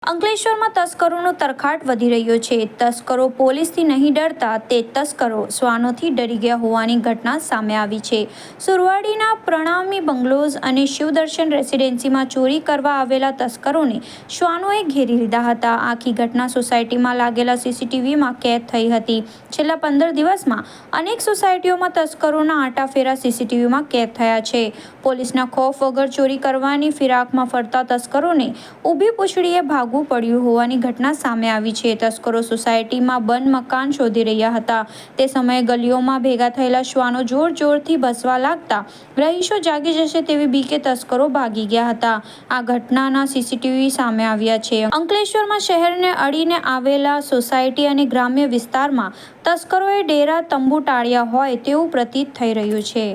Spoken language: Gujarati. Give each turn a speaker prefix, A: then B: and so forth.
A: અંકલેશ્વરમાં તસ્કરોનો તરખાટ વધી રહ્યો છે. તસ્કરો પોલીસથી નહીં ડરતા, તે તસ્કરો શ્વાનોથી ડરી ગયા હોવાની ઘટના સામે આવી છે. સુરવાડીના પ્રણામી બંગલોઝ અને શિવદર્શન રેસિડેન્સીમાં ચોરી કરવા આવેલા તસ્કરોને શ્વાનોએ ઘેરી લીધા હતા. આખી ઘટના સોસાયટીમાં લાગેલા સીસીટીવીમાં કેદ થઈ હતી. છેલ્લા પંદર દિવસમાં અનેક સોસાયટીઓમાં તસ્કરોના આંટાફેરા સીસીટીવીમાં કેદ થયા છે. પોલીસના ખોફ વગર ચોરી કરવાની ફિરાકમાં ફરતા તસ્કરોને ઊભી પૂંછડીએ ભાગવું પડ્યું હોવાની ઘટના સામે આવી છે. તસ્કરો સોસાયટીમાં બંધ મકાન શોધી રહ્યા હતા. તે સમયે ગલીઓમાં ભેગા થયેલા શ્વાનો જોર જોરથી ભસવા લાગતા રહીશો જાગી જશે તેવી બીકે તસ્કરો ભાગી ગયા હતા. આ ઘટનાના સીસીટીવી સામે આવ્યા છે. અંકલેશ્વરમાં શહેરને અડીને આવેલા સોસાયટી અને ગ્રામ્ય વિસ્તારમાં તસ્કરોએ ડેરા તંબુ ટાળ્યા હોય તેવું પ્રતીત થઈ રહ્યું છે.